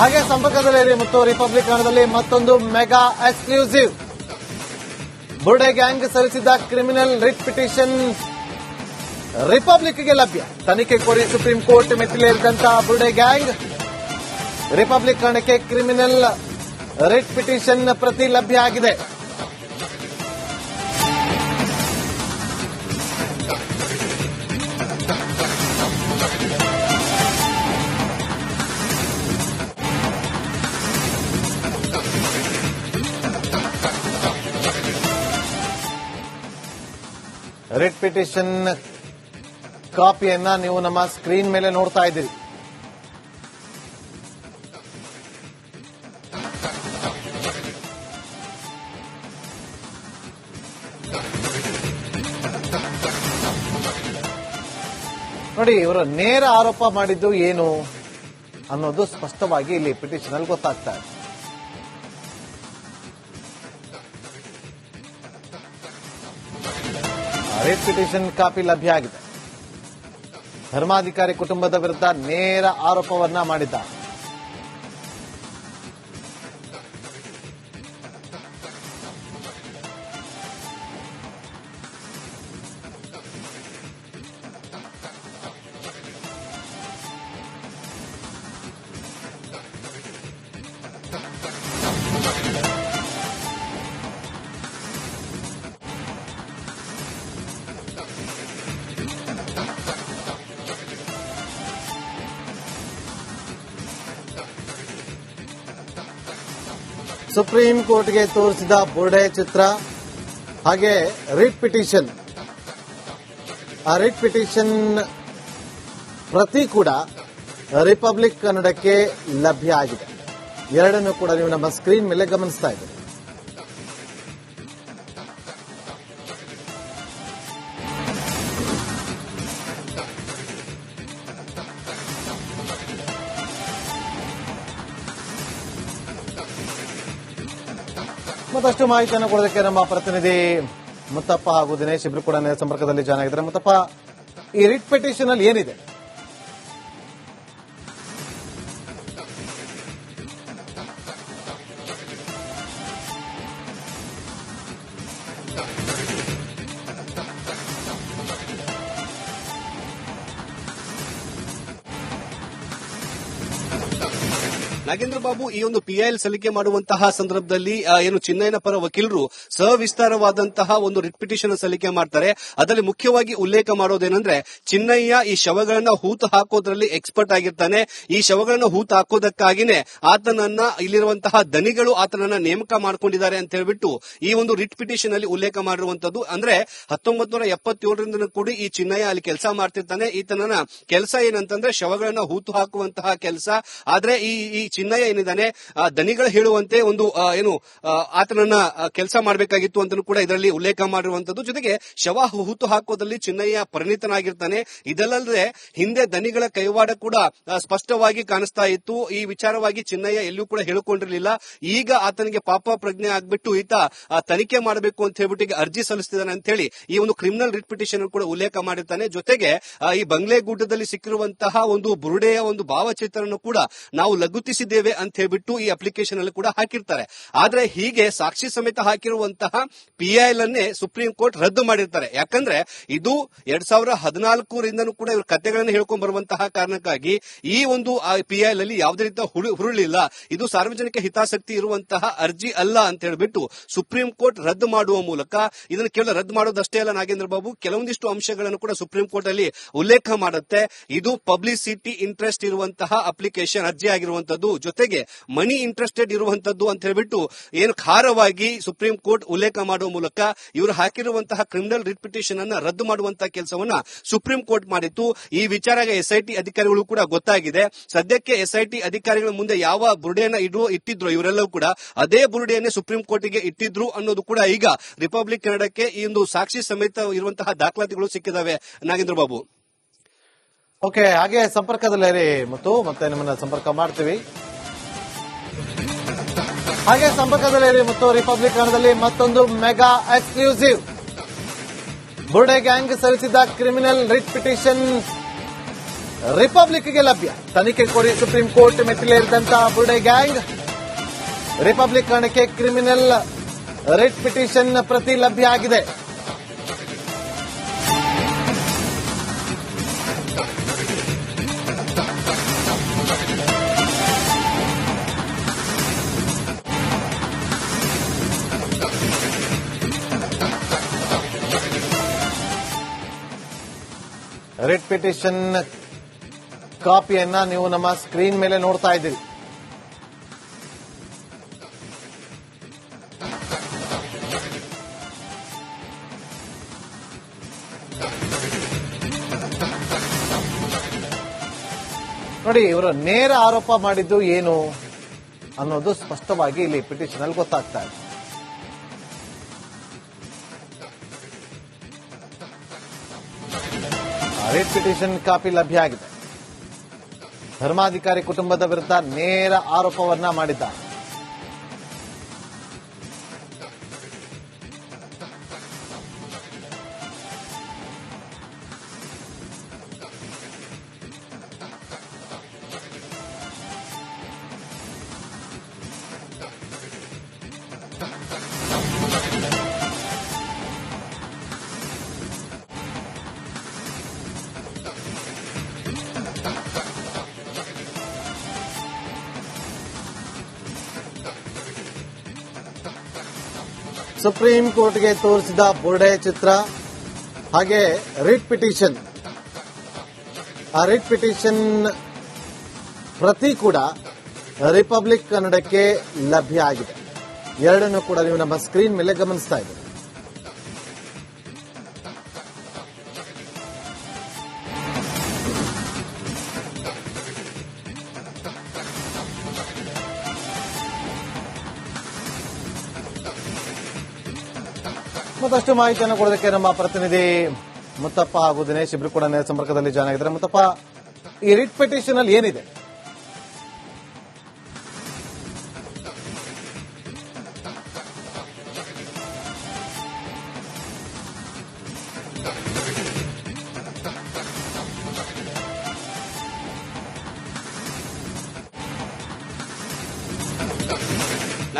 ಹಾಗೆ ಸಂಪರ್ಕದಲ್ಲಿ ಮತ್ತು ರಿಪಬ್ಲಿಕ್ ಕನ್ನಡದಲ್ಲಿ ಮತ್ತೊಂದು ಮೆಗಾ ಎಕ್ಸ್ಕ್ಲೂಸಿವ್. ಬುರ್ಡೆ ಗ್ಯಾಂಗ್ ಸಲ್ಲಿಸಿದ್ದ ಕ್ರಿಮಿನಲ್ ರಿಟ್ ಪಿಟಿಷನ್ ರಿಪಬ್ಲಿಕ್ಗೆ ಲಭ್ಯ. ತನಿಖೆ ಕೋರಿ ಸುಪ್ರೀಂ ಕೋರ್ಟ್ ಮೆಟ್ಟಿಲೇರಿದಂತಹ ಬುರ್ಡೆ ಗ್ಯಾಂಗ್ ರಿಪಬ್ಲಿಕ್ ಕಾರಣಕ್ಕೆ ಕ್ರಿಮಿನಲ್ ರಿಟ್ ಪಿಟಿಷನ್ ಪ್ರತಿ ಲಭ್ಯ ಆಗಿದೆ. ರಿಟ್ ಪಿಟಿಷನ್ ಕಾಪಿಯನ್ನ ನೀವು ನಮ್ಮ ಸ್ಕ್ರೀನ್ ಮೇಲೆ ನೋಡ್ತಾ ಇದ್ದೀರಿ. ನೋಡಿ, ಇವರು ನೇರ ಆರೋಪ ಮಾಡಿದ್ದು ಏನು ಅನ್ನೋದು ಸ್ಪಷ್ಟವಾಗಿ ಇಲ್ಲಿ ಪಿಟಿಷನ್ ಅಲ್ಲಿ ಗೊತ್ತಾಗ್ತಾ ಇದೆ. ಪಿಟಿಷನ್ ಕಾಪಿ ಲಭ್ಯ ಆಗಿದೆ. ಧರ್ಮಾಧಿಕಾರಿ ಕುಟುಂಬದ ವಿರುದ್ಧ ನೇರ ಆರೋಪವನ್ನ ಮಾಡಿದ್ದ ಸುಪ್ರೀಂ ಕೋರ್ಟ್ಗೆ ತೋರಿಸಿದ ಬೋರ್ಡೆ ಚಿತ್ರ, ಹಾಗೆ ರಿಟ್ ಪಿಟಿಷನ್ ಆ ರಿಟ್ ಪಿಟಿಷನ್ ಪ್ರತಿ ಕೂಡ ರಿಪಬ್ಲಿಕ್ ಕನ್ನಡಕ್ಕೆ ಲಭ್ಯ ಆಗಿದೆ. ಎರಡನ್ನೂ ಕೂಡ ನೀವು ನಮ್ಮ ಸ್ಕ್ರೀನ್ ಮೇಲೆ ಗಮನಿಸ್ತಾ ಇದ್ದೀರಿ. ಮತ್ತಷ್ಟು ಮಾಹಿತಿಯನ್ನು ಕೊಡೋದಕ್ಕೆ ನಮ್ಮ ಪ್ರತಿನಿಧಿ ಮುತ್ತಪ್ಪ ಹಾಗೂ ದಿನೇಶ್ ಇಬ್ರು ಕೂಡ ಸಂಪರ್ಕದಲ್ಲಿ ಜಾಯ್ನ್ ಆಗಿದ್ದಾರೆ. ಮುತ್ತಪ್ಪ, ಈ ರಿಟ್ ಪಿಟಿಷನ್ ಅಲ್ಲಿ ಏನಿದೆ? ನಾಗೇಂದ್ರ ಬಾಬು, ಈ ಒಂದು ಪಿಐಎಲ್ ಸಲ್ಲಿಕೆ ಮಾಡುವಂತಹ ಸಂದರ್ಭದಲ್ಲಿ ಏನು ಚಿನ್ನಯ್ಯನ ಪರ ವಕೀಲರು ಸವಿಸ್ತಾರವಾದಂತಹ ಒಂದು ರಿಟ್ ಪಿಟಿಷನ್ ಸಲ್ಲಿಕೆ ಮಾಡ್ತಾರೆ. ಅದರಲ್ಲಿ ಮುಖ್ಯವಾಗಿ ಉಲ್ಲೇಖ ಮಾಡೋದೇನೆಂದ್ರೆ, ಚಿನ್ನಯ್ಯ ಈ ಶವಗಳನ್ನ ಹೂತು ಹಾಕೋದ್ರಲ್ಲಿ ಎಕ್ಸ್ಪರ್ಟ್ ಆಗಿರ್ತಾನೆ. ಈ ಶವಗಳನ್ನ ಹೂತು ಹಾಕೋದಕ್ಕಾಗಿನೇ ಆತನನ್ನ, ಇಲ್ಲಿರುವಂತಹ ದನಿಗಳು ಆತನನ್ನ ನೇಮಕ ಮಾಡಿಕೊಂಡಿದ್ದಾರೆ ಅಂತ ಹೇಳ್ಬಿಟ್ಟು ಈ ಒಂದು ರಿಟ್ ಪಿಟಿಷನ್ ಅಲ್ಲಿ ಉಲ್ಲೇಖ ಮಾಡಿರುವಂತದ್ದು ಅಂದ್ರೆ ಹತ್ತೊಂಬತ್ ನೂರ ಎಪ್ಪತ್ತೇಳರಿಂದ ಕೂಡ ಈ ಚಿನ್ನಯ್ಯ ಅಲ್ಲಿ ಕೆಲಸ ಮಾಡ್ತಿರ್ತಾನೆ. ಈತನ ಕೆಲಸ ಏನಂತಂದ್ರೆ, ಶವಗಳನ್ನ ಹೂತು ಹಾಕುವಂತಹ ಕೆಲಸ. ಆದ್ರೆ ಈ ಈ ಚಿನ್ನಯ್ಯ ಏನಿದ್ದಾನೆ ದನಿಗಳು ಹೇಳುವಂತೆ ಒಂದು ಏನು ಆತನನ್ನ ಕೆಲಸ ಮಾಡಬೇಕಾಗಿತ್ತು ಅಂತ ಕೂಡ ಇದರಲ್ಲಿ ಉಲ್ಲೇಖ ಮಾಡಿರುವಂತದ್ದು ಜೊತೆಗೆ ಶವ ಹೂತು ಹಾಕೋದ್ರಲ್ಲಿ ಚಿನ್ನಯ್ಯ ಪರಿಣಿತನಾಗಿರ್ತಾನೆ. ಇದಲ್ಲದೆ ಹಿಂದೆ ದನಿಗಳ ಕೈವಾಡ ಕೂಡ ಸ್ಪಷ್ಟವಾಗಿ ಕಾಣಿಸ್ತಾ ಇತ್ತು. ಈ ವಿಚಾರವಾಗಿ ಚಿನ್ನಯ್ಯ ಎಲ್ಲೂ ಕೂಡ ಹೇಳಿಕೊಂಡಿರಲಿಲ್ಲ. ಈಗ ಆತನಿಗೆ ಪಾಪ ಪ್ರಜ್ಞೆ ಆಗ್ಬಿಟ್ಟು ಈತ ತನಿಖೆ ಮಾಡಬೇಕು ಅಂತ ಹೇಳ್ಬಿಟ್ಟು ಅರ್ಜಿ ಸಲ್ಲಿಸ್ತಿದ್ದಾನೆ ಅಂತ ಹೇಳಿ ಈ ಒಂದು ಕ್ರಿಮಿನಲ್ ರಿಟ್ ಪಿಟಿಷನ್ ಕೂಡ ಉಲ್ಲೇಖ ಮಾಡಿರ್ತಾನೆ. ಜೊತೆಗೆ ಈ ಈ ಬಂಗ್ಲೆಗುಡ್ಡದಲ್ಲಿ ಸಿಕ್ಕಿರುವಂತಹ ಒಂದು ಬುರುಡೆಯ ಒಂದು ಭಾವಚಿತ್ರವನ್ನು ಕೂಡ ನಾವು ಲಘುತಿಸಿದ್ದೇವೆ ಅಂತ ಹೇಳ್ಬಿಟ್ಟು ಈ ಅಪ್ಲಿಕೇಶನ್ ಅಲ್ಲಿ ಕೂಡ ಹಾಕಿರ್ತಾರೆ. ಆದ್ರೆ ಹೀಗೆ ಸಾಕ್ಷಿ ಸಮೇತ ಹಾಕಿರುವಂತಹ ಪಿಐಎಲ್ ಅನ್ನೇ ಸುಪ್ರೀಂ ಕೋರ್ಟ್ ರದ್ದು ಮಾಡಿರ್ತಾರೆ. ಯಾಕಂದ್ರೆ ಇದು ಎರಡ್ ಸಾವಿರ ಹದಿನಾಲ್ಕರಿಂದನೂ ಕೂಡ ಇವರು ಕಥೆಗಳನ್ನು ಹೇಳ್ಕೊಂಡ್ ಬರುವಂತಹ ಕಾರಣಕ್ಕಾಗಿ ಈ ಒಂದು ಪಿಐಎಲ್ ಅಲ್ಲಿ ಯಾವುದೇ ರೀತಿಯ ಹುರುಳಿಲ್ಲ. ಇದು ಸಾರ್ವಜನಿಕ ಹಿತಾಸಕ್ತಿ ಇರುವಂತಹ ಅರ್ಜಿ ಅಲ್ಲ ಅಂತ ಹೇಳ್ಬಿಟ್ಟು ಸುಪ್ರೀಂ ಕೋರ್ಟ್ ರದ್ದು ಮಾಡುವ ಮೂಲಕ ಇದನ್ನು ಕೇವಲ ರದ್ದು ಮಾಡೋದಷ್ಟೇ ಅಲ್ಲ ನಾಗೇಂದ್ರ ಬಾಬು, ಕೆಲವೊಂದಿಷ್ಟು ಅಂಶಗಳನ್ನು ಕೂಡ ಸುಪ್ರೀಂ ಕೋರ್ಟ್ ಅಲ್ಲಿ ಉಲ್ಲೇಖ ಮಾಡುತ್ತೆ. ಇದು ಪಬ್ಲಿಸಿಟಿ ಇಂಟ್ರೆಸ್ಟ್ ಇರುವಂತಹ ಅಪ್ಲಿಕೇಶನ್ ಅರ್ಜಿ ಆಗಿರುವಂತದ್ದು ಜೊತೆಗೆ ಮನಿ ಇಂಟ್ರೆಸ್ಟೆಡ್ ಇರುವಂತದ್ದು ಅಂತ ಹೇಳ್ಬಿಟ್ಟು ಏನು ಖಾರವಾಗಿ ಸುಪ್ರೀಂ ಕೋರ್ಟ್ ಉಲ್ಲೇಖ ಮಾಡುವ ಮೂಲಕ ಇವರು ಹಾಕಿರುವಂತಹ ಕ್ರಿಮಿನಲ್ ರಿಟ್ ಪಿಟಿಷನ್ ಅನ್ನ ರದ್ದು ಮಾಡುವಂತಹ ಕೆಲಸವನ್ನ ಸುಪ್ರೀಂ ಕೋರ್ಟ್ ಮಾಡಿತ್ತು. ಈ ವಿಚಾರ ಎಸ್ಐಟಿ ಅಧಿಕಾರಿಗಳು ಕೂಡ ಗೊತ್ತಾಗಿದೆ. ಸದ್ಯಕ್ಕೆ ಎಸ್ಐಟಿ ಅಧಿಕಾರಿಗಳ ಮುಂದೆ ಯಾವ ಬುರುಡೆಯನ್ನ ಇಡುವ ಇಟ್ಟಿದ್ರು ಇವರೆಲ್ಲವೂ ಕೂಡ ಅದೇ ಬುರುಡೆಯನ್ನೇ ಸುಪ್ರೀಂ ಕೋರ್ಟ್ಗೆ ಇಟ್ಟಿದ್ರು ಅನ್ನೋದು ಕೂಡ ಈಗ ರಿಪಬ್ಲಿಕ್ ಕನ್ನಡಕ್ಕೆ ಈ ಒಂದು ಸಾಕ್ಷಿ ಸಮೇತ ಇರುವಂತಹ ದಾಖಲಾತಿಗಳು ಸಿಕ್ಕಿದಾವೆ. ನಾಗೇಂದ್ರ ಬಾಬು. ಓಕೆ, ಹಾಗೆ ಸಂಪರ್ಕದಲ್ಲಿರಿ ಮತ್ತು ಮತ್ತೆ ನಿಮ್ಮನ್ನ ಸಂಪರ್ಕ ಮಾಡ್ತೀವಿ. ಹಾಗೆ ಸಂಪರ್ಕದಲ್ಲಿ ಮತ್ತು ರಿಪಬ್ಲಿಕ್ ಕನ್ನಡದಲ್ಲಿ ಮತ್ತೊಂದು ಮೆಗಾ ಎಕ್ಸ್ಕ್ಲೂಸಿವ್ ಬುರ್ಡೆ ಗ್ಯಾಂಗ್ ಸಲ್ಲಿಸಿದ್ದ ಕ್ರಿಮಿನಲ್ ರಿಟ್ ಪಿಟಿಷನ್ ರಿಪಬ್ಲಿಕ್ಗೆ ಲಭ್ಯ. ತನಿಖೆ ಕೋರಿ ಸುಪ್ರೀಂ ಕೋರ್ಟ್ ಮೆಟ್ಟಿಲೇರಿದಂತಹ ಬುರ್ಡೆ ಗ್ಯಾಂಗ್ ರಿಪಬ್ಲಿಕ್ ಹಣಕ್ಕೆ ಕ್ರಿಮಿನಲ್ ರಿಟ್ ಪಿಟಿಷನ್ ಪ್ರತಿ ಲಭ್ಯ ಆಗಿದೆ. ರಿಟ್ ಪಿಟಿಷನ್ ಕಾಪಿಯನ್ನ ನೀವು ನಮ್ಮ ಸ್ಕ್ರೀನ್ ಮೇಲೆ ನೋಡ್ತಾ ಇದ್ದೀರಿ. ನೋಡಿ, ಇವರು ನೇರ ಆರೋಪ ಮಾಡಿದ್ದು ಏನು ಅನ್ನೋದು ಸ್ಪಷ್ಟವಾಗಿ ಇಲ್ಲಿ ಪಿಟಿಷನ್ ಅಲ್ಲಿ ಗೊತ್ತಾಗ್ತಾ ಇದೆ. ರೇಟ್ ಪಿಟಿಷನ್ ಕಾಪಿ ಲಭ್ಯ ಆಗಿದೆ. ಧರ್ಮಾಧಿಕಾರಿ ಕುಟುಂಬದ ವಿರುದ್ಧ ನೇರ ಆರೋಪವನ್ನ ಮಾಡಿದ್ದಾರೆ. ಸುಪ್ರೀಂ ಕೋರ್ಟ್ಗೆ ತೋರಿಸಿದ ಬುರ್ಡೆ ಚಿತ್ರ, ಹಾಗೆ ರಿಟ್ ಪಿಟಿಷನ್ ಆ ರಿಟ್ ಪಿಟಿಷನ್ ಪ್ರತಿ ಕೂಡ ರಿಪಬ್ಲಿಕ್ ಕನ್ನಡಕ್ಕೆ ಲಭ್ಯ ಆಗಿದೆ. ಎರಡನ್ನೂ ಕೂಡ ನೀವು ನಮ್ಮ ಸ್ಕ್ರೀನ್ ಮೇಲೆ ಗಮನಿಸ್ತಾ ಇದ್ದೀರಿ. ಮತ್ತಷ್ಟು ಮಾಹಿತಿಯನ್ನು ಕೊಡೋದಕ್ಕೆ ನಮ್ಮ ಪ್ರತಿನಿಧಿ ಮುತ್ತಪ್ಪ ಹಾಗೂ ದಿನೇಶ್ ಇಬ್ರು ಕೂಡ ನೇರ ಸಂಪರ್ಕದಲ್ಲಿ ಜಾಯ್ನ್ ಆಗಿದ್ದಾರೆ. ಮುತ್ತಪ್ಪ, ಈ ರಿಟ್ ಪಿಟಿಷನ್ ಅಲ್ಲಿ ಏನಿದೆ?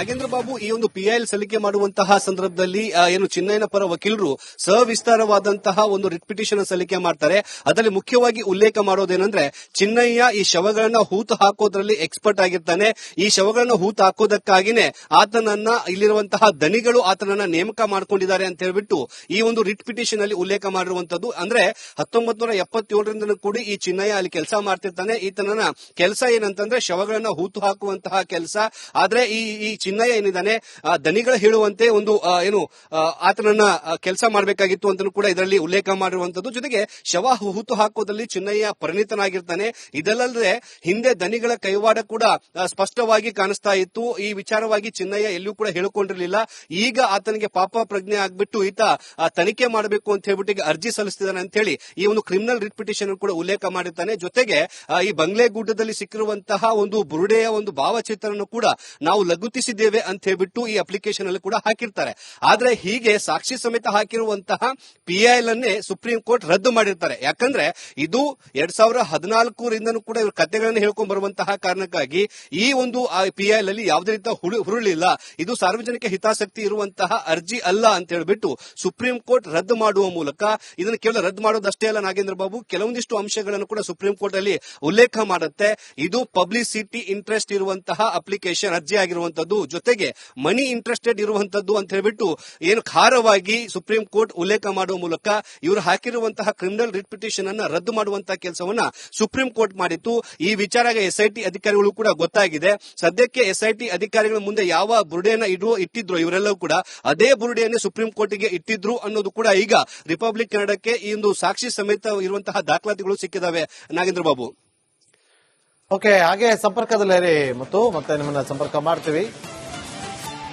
ನಾಗೇಂದ್ರ ಬಾಬು, ಈ ಒಂದು ಪಿಐಎಲ್ ಸಲ್ಲಿಕೆ ಮಾಡುವಂತಹ ಸಂದರ್ಭದಲ್ಲಿ ಏನು ಚಿನ್ನಯ್ಯನ ಪರ ವಕೀಲರು ಸವಿಸ್ತಾರವಾದಂತಹ ಒಂದು ರಿಟ್ ಪಿಟಿಷನ್ ಸಲ್ಲಿಕೆ ಮಾಡ್ತಾರೆ. ಅದರಲ್ಲಿ ಮುಖ್ಯವಾಗಿ ಉಲ್ಲೇಖ ಮಾಡೋದೇನಂದ್ರೆ, ಚಿನ್ನಯ್ಯ ಈ ಶವಗಳನ್ನ ಹೂತು ಹಾಕೋದ್ರಲ್ಲಿ ಎಕ್ಸ್ಪರ್ಟ್ ಆಗಿರ್ತಾನೆ. ಈ ಶವಗಳನ್ನ ಹೂತು ಹಾಕೋದಕ್ಕಾಗಿನೇ ಆತನನ್ನ ಇಲ್ಲಿರುವಂತಹ ದನಿಗಳು ಆತನನ್ನ ನೇಮಕ ಮಾಡಿಕೊಂಡಿದ್ದಾರೆ ಅಂತ ಹೇಳ್ಬಿಟ್ಟು, ಈ ಒಂದು ರಿಟ್ ಪಿಟಿಷನ್ ಅಲ್ಲಿ ಉಲ್ಲೇಖ ಮಾಡಿರುವಂತದ್ದು ಅಂದ್ರೆ ಹತ್ತೊಂಬತ್ ನೂರ ಎಪ್ಪತ್ತೇಳರಿಂದ ಕೂಡಿ ಈ ಚಿನ್ನಯ್ಯ ಅಲ್ಲಿ ಕೆಲಸ ಮಾಡ್ತಿರ್ತಾನೆ. ಈತನ ಕೆಲಸ ಏನಂತಂದ್ರೆ, ಶವಗಳನ್ನ ಹೂತು ಹಾಕುವಂತಹ ಕೆಲಸ. ಆದ್ರೆ ಈ ಈ ಚಿನ್ನಯ್ಯ ಏನಿದ್ದಾನೆ ದನಿಗಳ ಹೇಳುವಂತೆ ಒಂದು ಏನು ಆತನನ್ನ ಕೆಲಸ ಮಾಡಬೇಕಾಗಿತ್ತು ಅಂತ ಕೂಡ ಇದರಲ್ಲಿ ಉಲ್ಲೇಖ ಮಾಡಿರುವಂತದ್ದು ಜೊತೆಗೆ ಶವ ಹುತು ಹಾಕೋದ್ರಲ್ಲಿ ಚಿನ್ನಯ್ಯ ಪರಿಣಿತನಾಗಿರ್ತಾನೆ. ಇದಲ್ಲದೆ ಹಿಂದೆ ದನಿಗಳ ಕೈವಾಡ ಕೂಡ ಸ್ಪಷ್ಟವಾಗಿ ಕಾಣಿಸ್ತಾ ಇತ್ತು. ಈ ವಿಚಾರವಾಗಿ ಚಿನ್ನಯ್ಯ ಎಲ್ಲೂ ಕೂಡ ಹೇಳಿಕೊಂಡಿರಲಿಲ್ಲ. ಈಗ ಆತನಿಗೆ ಪಾಪ ಪ್ರಜ್ಞೆ ಆಗ್ಬಿಟ್ಟು ಈತ ತನಿಖೆ ಮಾಡಬೇಕು ಅಂತ ಹೇಳ್ಬಿಟ್ಟು ಅರ್ಜಿ ಸಲ್ಲಿಸ್ತಿದ್ದಾನೆ ಅಂತ ಹೇಳಿ ಈ ಒಂದು ಕ್ರಿಮಿನಲ್ ರಿಟ್ ಪಿಟಿಷನ್ ಕೂಡ ಉಲ್ಲೇಖ ಮಾಡಿರ್ತಾನೆ. ಜೊತೆಗೆ ಈ ಬಂಗ್ಲೆ ಗುಡ್ಡದಲ್ಲಿ ಸಿಕ್ಕಿರುವಂತಹ ಒಂದು ಬುರುಡೆಯ ಒಂದು ಭಾವಚಿತ್ರವನ್ನು ಕೂಡ ನಾವು ಲಘುತಿಸಿದ್ದೇವೆ ಅಂತ ಹೇಳ್ಬಿಟ್ಟು ಈ ಅಪ್ಲಿಕೇಶನ್ ಅಲ್ಲಿ ಕೂಡ ಹಾಕಿರ್ತಾರೆ. ಆದ್ರೆ ಹೀಗೆ ಸಾಕ್ಷಿ ಸಮೇತ ಹಾಕಿರುವಂತಹ ಪಿಐಎಲ್ ಅನ್ನೇ ಸುಪ್ರೀಂ ಕೋರ್ಟ್ ರದ್ದು ಮಾಡಿರ್ತಾರೆ. ಯಾಕಂದ್ರೆ ಇದು ಎರಡ್ ಸಾವಿರ ಹದಿನಾಲ್ಕರಿಂದನೂ ಕೂಡ ಇವರು ಕಥೆಗಳನ್ನು ಹೇಳ್ಕೊಂಡ್ ಬರುವಂತಹ ಕಾರಣಕ್ಕಾಗಿ ಈ ಒಂದು ಪಿಐಎಲ್ ಅಲ್ಲಿ ಯಾವುದೇ ರೀತಿಯ ಹುರುಳಿಲ್ಲ. ಇದು ಸಾರ್ವಜನಿಕ ಹಿತಾಸಕ್ತಿ ಇರುವಂತಹ ಅರ್ಜಿ ಅಲ್ಲ ಅಂತ ಹೇಳ್ಬಿಟ್ಟು ಸುಪ್ರೀಂ ಕೋರ್ಟ್ ರದ್ದು ಮಾಡುವ ಮೂಲಕ ಇದನ್ನು ಕೇವಲ ರದ್ದು ಮಾಡೋದಷ್ಟೇ ಅಲ್ಲ ನಾಗೇಂದ್ರ ಬಾಬು, ಕೆಲವೊಂದಿಷ್ಟು ಅಂಶಗಳನ್ನು ಕೂಡ ಸುಪ್ರೀಂ ಕೋರ್ಟ್ ಅಲ್ಲಿ ಉಲ್ಲೇಖ ಮಾಡುತ್ತೆ. ಇದು ಪಬ್ಲಿಸಿಟಿ ಇಂಟ್ರೆಸ್ಟ್ ಇರುವಂತಹ ಅಪ್ಲಿಕೇಶನ್ ಅರ್ಜಿ ಆಗಿರುವಂತದ್ದು ಜೊತೆಗೆ ಮನಿ ಇಂಟ್ರೆಸ್ಟೆಡ್ ಇರುವಂತದ್ದು ಅಂತ ಹೇಳ್ಬಿಟ್ಟು ಏನು ಖಾರವಾಗಿ ಸುಪ್ರೀಂ ಕೋರ್ಟ್ ಉಲ್ಲೇಖ ಮಾಡುವ ಮೂಲಕ ಇವರು ಹಾಕಿರುವಂತಹ ಕ್ರಿಮಿನಲ್ ರಿಟ್ ಪಿಟಿಷನ್ ಅನ್ನ ರದ್ದು ಮಾಡುವಂತಹ ಕೆಲಸವನ್ನ ಸುಪ್ರೀಂ ಕೋರ್ಟ್ ಮಾಡಿತ್ತು. ಈ ವಿಚಾರ ಎಸ್ಐಟಿ ಅಧಿಕಾರಿಗಳು ಕೂಡ ಗೊತ್ತಾಗಿದೆ. ಸದ್ಯಕ್ಕೆ ಎಸ್ಐಟಿ ಅಧಿಕಾರಿಗಳ ಮುಂದೆ ಯಾವ ಬುರುಡೆಯನ್ನ ಇಡುವ ಇಟ್ಟಿದ್ರು ಇವರೆಲ್ಲವೂ ಕೂಡ ಅದೇ ಬುರುಡೆಯನ್ನೇ ಸುಪ್ರೀಂ ಕೋರ್ಟ್ಗೆ ಇಟ್ಟಿದ್ರು ಅನ್ನೋದು ಕೂಡ ಈಗ ರಿಪಬ್ಲಿಕ್ ಕನ್ನಡಕ್ಕೆ ಈ ಒಂದು ಸಾಕ್ಷಿ ಸಮೇತ ಇರುವಂತಹ ದಾಖಲಾತಿಗಳು ಸಿಕ್ಕಿದಾವೆ. ನಾಗೇಂದ್ರ ಬಾಬು. ಓಕೆ ಹಾಗೆ ಸಂಪರ್ಕದಲ್ಲಿ ಮತ್ತು ಮತ್ತೆ ನಿಮ್ಮನ್ನ ಸಂಪರ್ಕ ಮಾಡ್ತೀವಿ.